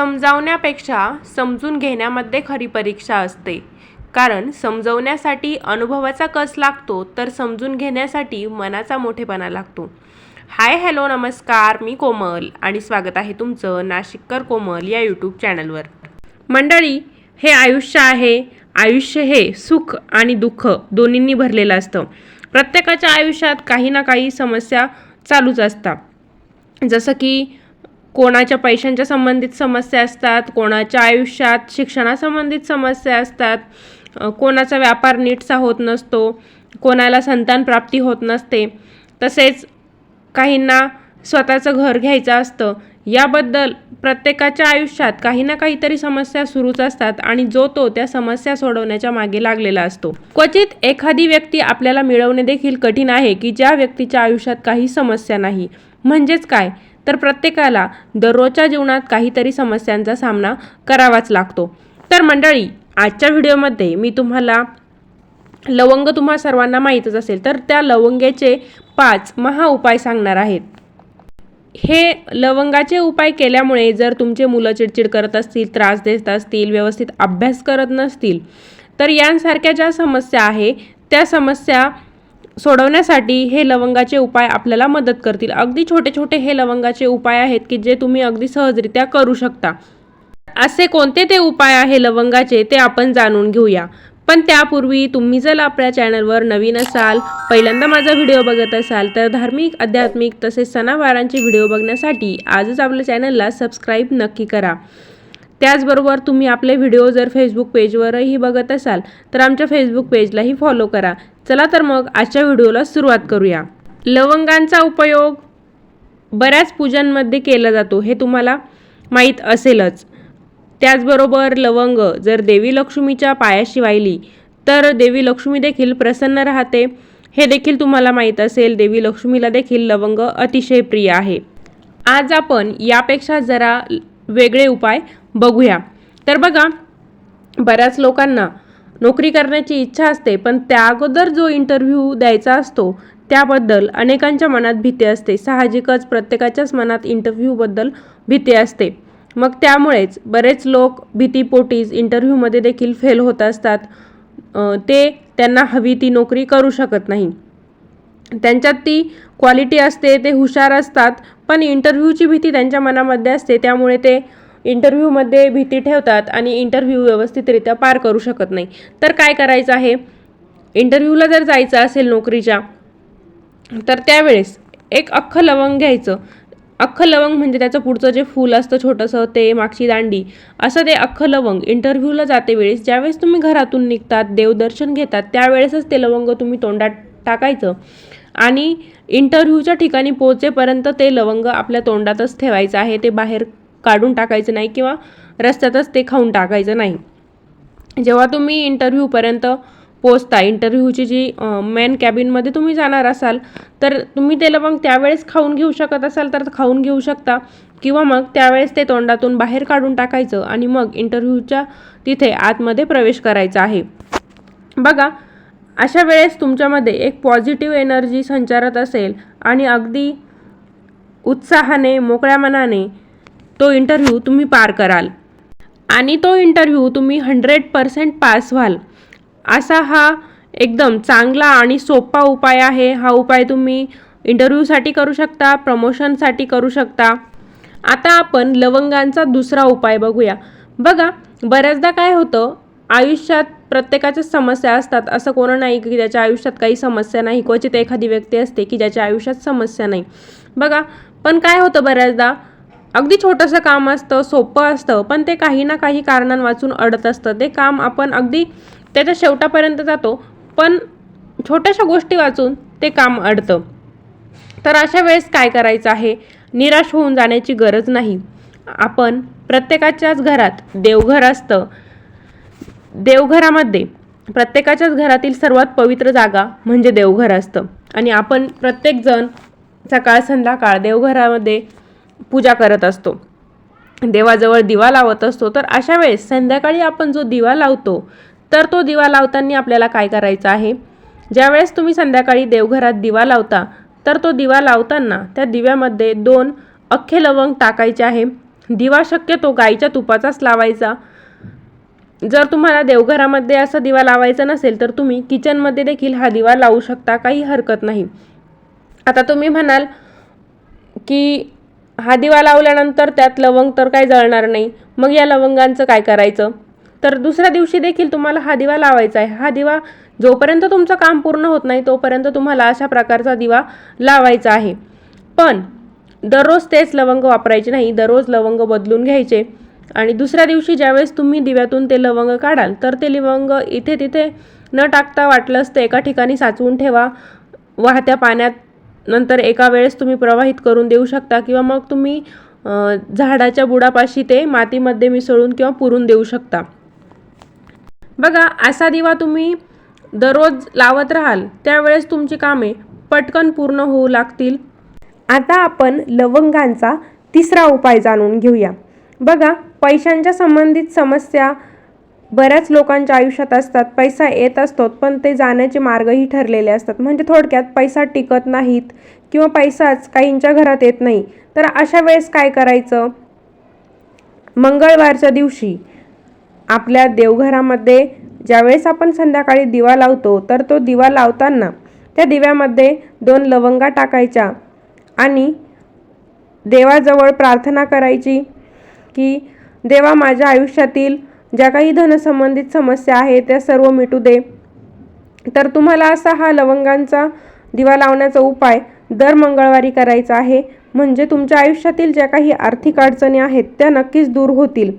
समजावण्यापेक्षा समजून घेण्यामध्ये खरी परीक्षा असते. कारण समजवण्यासाठी अनुभवाचा कस लागतो तर समजून घेण्यासाठी मनाचा मोठेपणा लागतो. हाय हॅलो नमस्कार मी कोमल आणि स्वागत आहे तुमचं नाशिककर कोमल या यूट्यूब चॅनलवर. मंडळी हे आयुष्य आहे. आयुष्य हे सुख आणि दुःख दोन्हींनी भरलेलं असतं. प्रत्येकाच्या आयुष्यात काही ना काही समस्या चालूच असतात. जसं की कोणाच्या पैशांच्या संबंधित समस्या असतात कोणाच्या आयुष्यात शिक्षणासंबंधित समस्या असतात कोणाचा व्यापार नीटसा होत नसतो कोणाला संतान प्राप्ती होत नसते तसेच काहींना स्वतःचं घर घ्यायचं असतं. याबद्दल प्रत्येकाच्या आयुष्यात काही ना काहीतरी समस्या सुरूच असतात आणि जो तो त्या समस्या सोडवण्याच्या मागे लागलेला असतो. क्वचित एखादी व्यक्ती आपल्याला मिळवणे देखील कठीण आहे की ज्या व्यक्तीच्या आयुष्यात काही समस्या नाही. म्हणजेच काय? तर प्रत्येकाला दररोजच्या जीवनात काहीतरी समस्यांचा सामना करावाच लागतो. तर मंडळी आजच्या व्हिडिओमध्ये मी तुम्हाला लवंग तुम्हा सर्वांना माहीतच असेल तर त्या लवंग्याचे पाच महा उपाय सांगणार आहेत. हे लवंगाचे उपाय केल्यामुळे जर तुमचे मुलं चिडचिड करत असतील त्रास देत असतील व्यवस्थित अभ्यास करत नसतील तर यांसारख्या ज्या समस्या आहे त्या समस्या सोडवण्यासाठी हे लवंगाचे उपाय आपल्याला मदत करतील. अगदी छोटे छोटे हे लवंगाचे उपाय आहेत की जे तुम्ही अगदी सहजरित्या करू शकता. असे कोणते ते उपाय आहे लवंगाचे ते आपण जाणून घेऊया. पण त्यापूर्वी तुम्ही जर आपल्या चॅनलवर नवीन असाल पहिल्यांदा माझा व्हिडिओ बघत असाल तर धार्मिक आध्यात्मिक तसेच सणावारांचे व्हिडिओ बघण्यासाठी आजच आपल्या चॅनलला सबस्क्राईब नक्की करा. त्याचबरोबर तुम्ही आपले व्हिडिओ जर फेसबुक पेजवरही बघत असाल तर आमच्या फेसबुक पेजलाही फॉलो करा. चला तर मग आजच्या व्हिडिओला सुरुवात करूया. लवंगांचा उपयोग बऱ्याच पूजांमध्ये केला जातो हे तुम्हाला माहीत असेलच. त्याचबरोबर लवंग जर देवी लक्ष्मीच्या पायाशी वाहिली तर देवी लक्ष्मी देखील प्रसन्न राहते. हे देखील तुम्हाला माहीत असेल देवी लक्ष्मीला देखील लवंग अतिशय प्रिय आहे. आज आपण यापेक्षा जरा वेगळे उपाय बघूया. तर बघा बऱ्याच लोकांना नोकरी करण्याची इच्छा असते पण त्या अगोदर जो इंटरव्ह्यू द्यायचा असतो त्याबद्दल अनेकांच्या मनात भीती असते. साहजिकच प्रत्येकाच्याच मनात इंटरव्ह्यूबद्दल भीती असते. मग त्यामुळेच बरेच लोक भीतीपोटीज इंटरव्ह्यूमध्ये देखील फेल होत असतात. ते त्यांना हवी ती नोकरी करू शकत नाही. त्यांच्यात ती क्वालिटी असते ते हुशार असतात पण इंटरव्ह्यूची भीती त्यांच्या मनामध्ये असते त्यामुळे ते इंटरव्ह्यूमध्ये भीती ठेवतात आणि इंटरव्ह्यू व्यवस्थितरित्या पार करू शकत नाही. तर काय करायचं आहे? इंटरव्ह्यूला जर जायचं असेल नोकरीच्या तर त्यावेळेस एक अख्खं लवंग घ्यायचं. अख्खं लवंग म्हणजे त्याचं पुढचं जे फूल असतं छोटंसं ते मागची दांडी असं ते अख्खं लवंग. इंटरव्ह्यूला जाते वेळेस ज्यावेळेस तुम्ही घरातून निघतात देवदर्शन घेतात त्यावेळेसच ते लवंग तुम्ही तोंडात टाकायचं. आणि इंटरव्ह्यूच्या ठिकाणी पोहोचेपर्यंत ते लवंग आपल्या तोंडातच ठेवायचं आहे ते बाहेर काढून टाकायचं नाही किंवा रस्त्यातच ते खाऊन टाकायचं नाही. जेव्हा तुम्ही इंटरव्ह्यूपर्यंत पोचता इंटरव्ह्यूची जी मेन कॅबिनमध्ये तुम्ही जाणार असाल तर तुम्ही त्याला मग त्यावेळेस खाऊन घेऊ शकत असाल तर खाऊन घेऊ शकता. किंवा मग त्यावेळेस ते तोंडातून बाहेर काढून टाकायचं आणि मग इंटरव्ह्यूच्या तिथे आतमध्ये प्रवेश करायचा आहे. बघा अशा वेळेस तुमच्यामध्ये एक पॉझिटिव्ह एनर्जी संचारत असेल आणि अगदी उत्साहाने मोकळ्या मनाने तो इंटरव्ह्यू तुम्ही पार कराल. आणि तो इंटरव्ह्यू तुम्ही हंड्रेड पर्सेंट पास व्हाल. असा हा एकदम चांगला आणि सोपा उपाय आहे. हा उपाय तुम्ही इंटरव्ह्यूसाठी करू शकता प्रमोशनसाठी करू शकता. आता आपण लवंगांचा दुसरा उपाय बघूया. बघा बऱ्याचदा काय होतं आयुष्यात प्रत्येकाच्याच समस्या असतात. असं कोणं नाही की ज्याच्या आयुष्यात काही समस्या नाही. क्वचित एखादी व्यक्ती असते की ज्याच्या आयुष्यात समस्या नाही. बघा पण काय होतं बऱ्याचदा? अगदी छोटंसं काम असतं सोपं असतं पण ते काही ना काही कारणांवाचून अडत असतं. ते काम आपण अगदी त्याच्या शेवटापर्यंत जातो पण छोट्याशा गोष्टी वाचून ते काम अडतं. तर अशा वेळेस काय करायचं आहे? निराश होऊन जाण्याची गरज नाही. आपण प्रत्येकाच्याच घरात देवघर असतं. देवघरामध्ये प्रत्येकाच्याच घरातील सर्वात पवित्र जागा म्हणजे देवघर असतं. आणि आपण प्रत्येकजण सकाळ संध्याकाळ देवघरामध्ये पूजा करत असतो. देवाजवळ दिवा लावत असतो. तर अशा वेळेस संध्याकाळी आपण जो दिवा लावतो तर तो दिवा लावताना आपल्याला काय करायचं आहे? ज्यावेळेस तुम्ही संध्याकाळी देवघरात दिवा लावता तर तो दिवा लावताना त्या दिव्यामध्ये दोन अख्खे लवंग टाकायचे आहे. दिवा शक्यतो गाईच्या तुपाचाच लावायचा. जर तुम्हाला देवघरामध्ये असा दिवा लावायचा नसेल तर तुम्ही किचनमध्ये देखील हा दिवा लावू शकता. काही हरकत नाही. आता तुम्ही म्हणाल की हा दिवा लावल्यानंतर त्यात लवंग तर काही जळणार नाही. मग या लवंगांचं काय करायचं? तर दुसऱ्या दिवशी देखील तुम्हाला हा दिवा लावायचा आहे. हा दिवा जोपर्यंत तुमचं काम पूर्ण होत नाही तोपर्यंत तुम्हाला अशा प्रकारचा दिवा लावायचा आहे. पण दररोज तेच लवंग वापरायचे नाही. दररोज लवंग बदलून घ्यायचे. आणि दुसऱ्या दिवशी ज्यावेळेस तुम्ही दिव्यातून ते लवंग काढाल तर ते लवंग इथे तिथे न टाकता वाटलंच ते एका ठिकाणी साचवून ठेवा. वाहत्या पाण्यात नंतर एका वेळेस तुम्ही प्रवाहित करून देऊ शकता किंवा मग तुम्ही झाडाच्या बुडापाशी ते मातीमध्ये मिसळून किंवा पुरून देऊ शकता. बघा असा दिवा तुम्ही दररोज लावत राहाल त्यावेळेस तुमची कामे पटकन पूर्ण होऊ लागतील. आता आपण लवंगांचा तिसरा उपाय जाणून घेऊया. बघा पैशांच्या संबंधित समस्या बऱ्याच लोकांच्या आयुष्यात असतात पैसा येत असतो पण ते जाण्याचे मार्गही ठरलेले असतात. म्हणजे थोडक्यात पैसा टिकत नाहीत किंवा पैसाच काहींच्या घरात येत नाही. तर अशा वेळेस काय करायचं? मंगळवारच्या दिवशी आपल्या देवघरामध्ये ज्यावेळेस आपण संध्याकाळी दिवा लावतो तर तो दिवा लावताना त्या दिव्यामध्ये दोन लवंगा टाकायच्या आणि देवाजवळ प्रार्थना करायची की देवा माझ्या आयुष्यातील ज्या काही धनसंबंधित समस्या आहेत त्या सर्व मिटू दे. तर तुम्हाला असा हा लवंगांचा दिवा लावण्याचा उपाय दर मंगळवारी करायचा आहे. म्हणजे तुमच्या आयुष्यातील ज्या काही आर्थिक अडचणी आहेत त्या नक्कीच दूर होतील.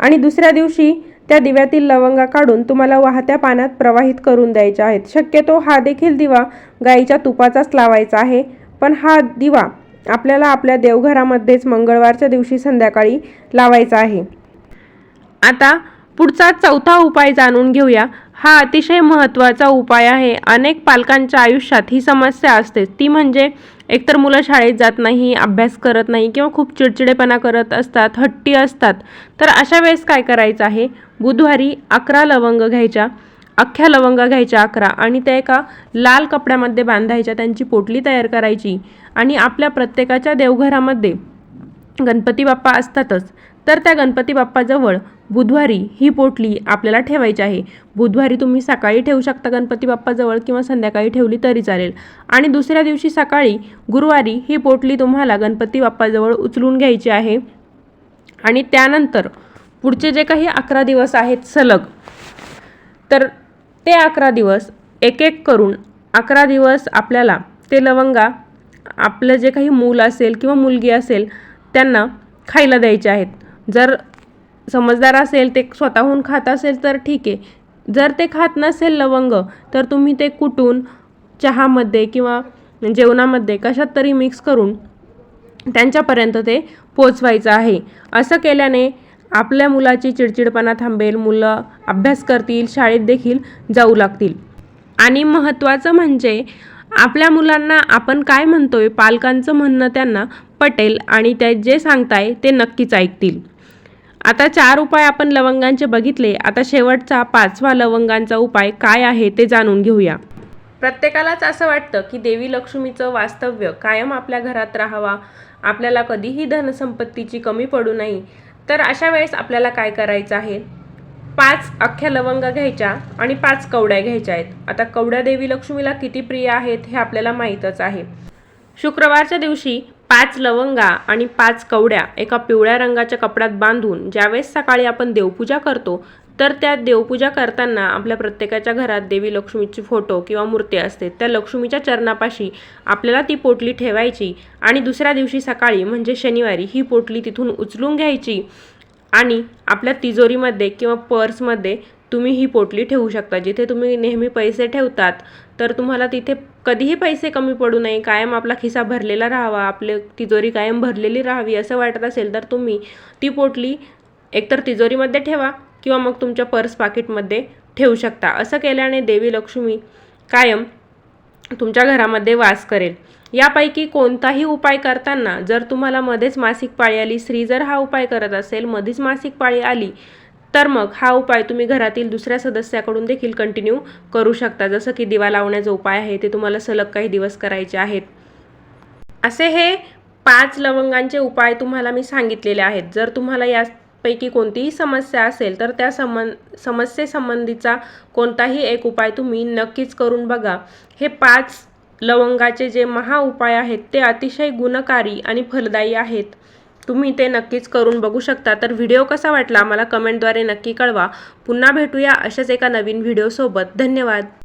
आणि दुसऱ्या दिवशी त्या दिव्यातील लवंगा काढून तुम्हाला वाहत्या पाण्यात प्रवाहित करून द्यायच्या आहेत. शक्यतो हा देखील दिवा गाईच्या तुपाचाच लावायचा आहे. पण हा दिवा आपल्याला आपल्या देवघरामध्येच मंगळवारच्या दिवशी संध्याकाळी लावायचा आहे. आता पुढचा चौथा उपाय जाणून घेऊया. हा अतिशय महत्त्वाचा उपाय आहे. अनेक पालकांच्या आयुष्यात ही समस्या असते. ती म्हणजे एकतर मुलं शाळेत जात नाही अभ्यास करत नाही किंवा खूप चिडचिडेपणा करत असतात हट्टी असतात. तर अशा वेळेस काय करायचं आहे? बुधवारी अकरा लवंग घ्यायच्या. अख्ख्या लवंग घ्यायच्या अकरा आणि त्या एका लाल कपड्यामध्ये बांधायच्या. त्यांची पोटली तयार करायची. आणि आपल्या प्रत्येकाच्या देवघरामध्ये गणपती बाप्पा असतातच. तर त्या गणपती बाप्पाजवळ बुधवारी ही पोटली आपल्याला ठेवायची आहे. बुधवारी तुम्ही सकाळी ठेवू शकता गणपती बाप्पाजवळ किंवा संध्याकाळी ठेवली तरी चालेल. आणि दुसऱ्या दिवशी सकाळी गुरुवारी ही पोटली तुम्हाला गणपती बाप्पाजवळ उचलून घ्यायची आहे. आणि त्यानंतर पुढचे जे काही अकरा दिवस आहेत सलग तर ते अकरा दिवस एक एक करून अकरा दिवस आपल्याला ते लवंगा आपलं जे काही मूल असेल किंवा मुलगी असेल त्यांना खायला द्यायचे आहेत. जर समजदार असेल ते स्वतःहून खात असेल तर ठीक आहे. जर ते खात नसेल लवंग तर तुम्ही ते कुटून चहामध्ये किंवा जेवणामध्ये कशात तरी मिक्स करून त्यांच्यापर्यंत ते पोचवायचं आहे. असं केल्याने आपल्या मुलाची चिडचिडपणा थांबेल मुलं अभ्यास करतील शाळेत देखील जाऊ लागतील. आणि महत्त्वाचं म्हणजे आपल्या मुलांना आपण काय म्हणतोय पालकांचं म्हणणं त्यांना पटेल आणि ते जे सांगताय ते नक्कीच ऐकतील. आता चार उपाय आपण लवंगांचे बघितले. आता शेवटचा पाचवा लवंगांचा उपाय काय आहे ते जाणून घेऊया. प्रत्येकालाच असं वाटतं की देवी लक्ष्मीचं वास्तव्य कायम आपल्या घरात राहावा. आपल्याला कधीही धनसंपत्तीची कमी पडू नये. तर अशा वेळेस आपल्याला काय करायचं आहे? पाच अख्ख्या लवंग घ्यायच्या आणि पाच कवड्या घ्यायच्या आहेत. आता कवड्या देवी लक्ष्मीला किती प्रिय आहेत हे आपल्याला माहीतच आहे. शुक्रवारच्या दिवशी पाच लवंगा आणि पाच कवड्या एका पिवळ्या रंगाच्या कपड्यात बांधून ज्यावेळेस सकाळी आपण देवपूजा करतो तर त्या देवपूजा करताना आपल्या प्रत्येकाच्या घरात देवी लक्ष्मीची फोटो किंवा मूर्ती असते. त्या लक्ष्मीच्या चरणापाशी आपल्याला ती पोटली ठेवायची आणि दुसऱ्या दिवशी सकाळी म्हणजे शनिवारी ही पोटली तिथून उचलून घ्यायची आणि आपल्या तिजोरीमध्ये किंवा पर्समध्ये तुम्ही ही पोटली ठेवू शकता. जिथे तुम्ही नेहमी पैसे ठेवतात तर तुम्हाला तिथे कधीही पैसे कमी पडू नये कायम आपला खिसा भरलेला राहावा आपले तिजोरी कायम भरलेली राहावी असं वाटत असेल तर तुम्ही ती पोटली एकतर तिजोरीमध्ये ठेवा किंवा मग तुमच्या पर्स पाकिटमध्ये ठेवू शकता. असं केल्याने देवी लक्ष्मी कायम तुमच्या घरामध्ये वास करेल. यापैकी कोणताही उपाय करताना जर तुम्हाला मध्येच मासिक पाळी आली स्त्री जर हा उपाय करत असेल मध्येच मासिक पाळी आली तर मग हा उपाय तुम्ही घरातील दुसऱ्या सदस्याकडून देखील कंटिन्यू करू शकता. जसं की दिवा लावण्याचा उपाय आहे ते तुम्हाला सलग काही दिवस करायचे आहेत. असे हे पाच लवंगांचे उपाय तुम्हाला मी सांगितलेले आहेत. जर तुम्हाला यापैकी कोणतीही समस्या असेल तर त्या समन समस्येसंबंधीचा कोणताही एक उपाय तुम्ही नक्कीच करून बघा. हे पाच लवंगाचे जे महा उपाय आहेत ते अतिशय गुणकारी आणि फलदायी आहेत. तुम्ही ते नक्कीच करून बघू शकता. तर व्हिडिओ कसा वाटला मला कमेंटद्वारे नक्की कळवा. पुन्हा भेटूया अशाच एका नवीन व्हिडिओसोबत. धन्यवाद.